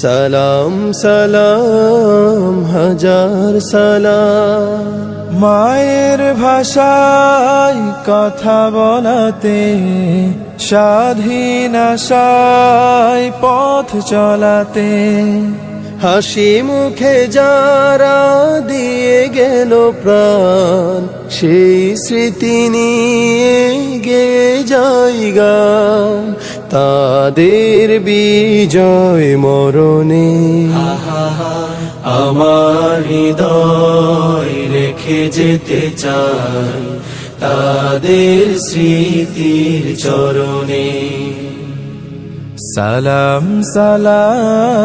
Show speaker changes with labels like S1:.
S1: সালাম সালাম হাজার সালাম।
S2: মায়ের ভাষায় কথা বলাতে স্বাধীন আশায় পথ চলাতে।
S1: হাসি মুখে যারা দিয়ে গেল প্রাণ সেই স্মৃতি নিয়ে গে তাদের বিজয় মরণে
S3: আমার হৃদয় রেখে যেতে চাই তাদের স্মৃতির চরণে।
S2: সালাম সালাম।